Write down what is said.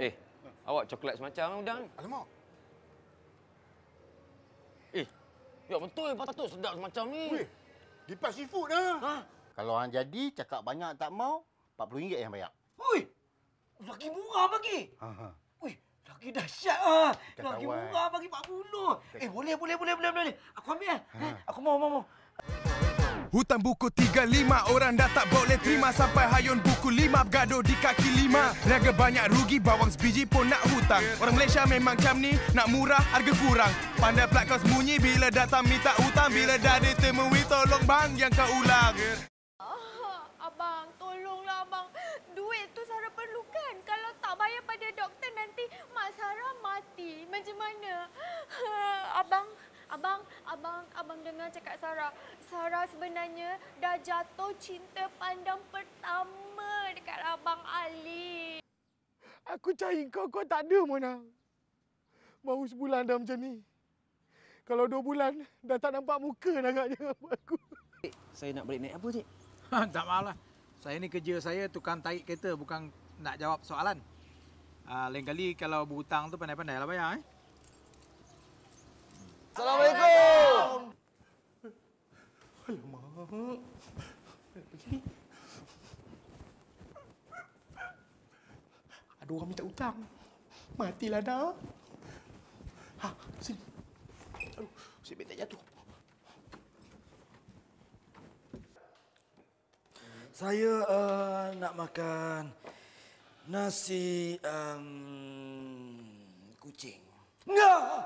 Eh, awak coklat semacam udang. Alamak. Eh, ya betul Pak Datuk sedap semacam ni. Weh, lipat seafood dah. Ha? Kalau orang jadi cakap banyak tak mau, RM40 yang bayar. Ui, lagi murah bagi. Ha, ha. Ui, lagi dahsyat ah. Kita Lagi murah bagi 40. Eh, boleh, boleh, boleh, boleh, boleh. Aku ambil ah. Ha. Eh, Aku mau, mau, mau. Hutang buku 35 Orang dah tak boleh terima Sampai hayun buku 5 Bergaduh di kaki 5 Niaga banyak rugi Bawang sebiji pun nak hutang Orang Malaysia memang macam ni Nak murah harga kurang Pandai pula kau sembunyi Bila datang minta hutang Bila dah ditemui Tolong bang yang kau ulang Ah, abang, tolonglah abang. Duit tu Sarah perlukan. Kalau tak bayar pada doktor nanti Mak Sarah mati. Macam mana? Abang, abang, abang, abang dengar cakap Sarah. Sarah sebenarnya dah jatuh cinta pandang pertama dekat abang Ali. Aku cari kau, kau tak ada mana. Baru sebulan dah macam ni. Kalau dua bulan, dah tak nampak muka dah agaknya aku. Saya nak balik naik apa, Cik? tak malah. Saya ni kerja saya tukang tarik kereta bukan nak jawab soalan. Uh, lain kali kalau berhutang tu pandai-pandai lah bayar eh. Assalamualaikum. Ada orang minta hutang. Matilah dah. Ha, sini. Aduh, sibik tak jatuh. Saya uh, nak makan nasi um, kucing. Nggak.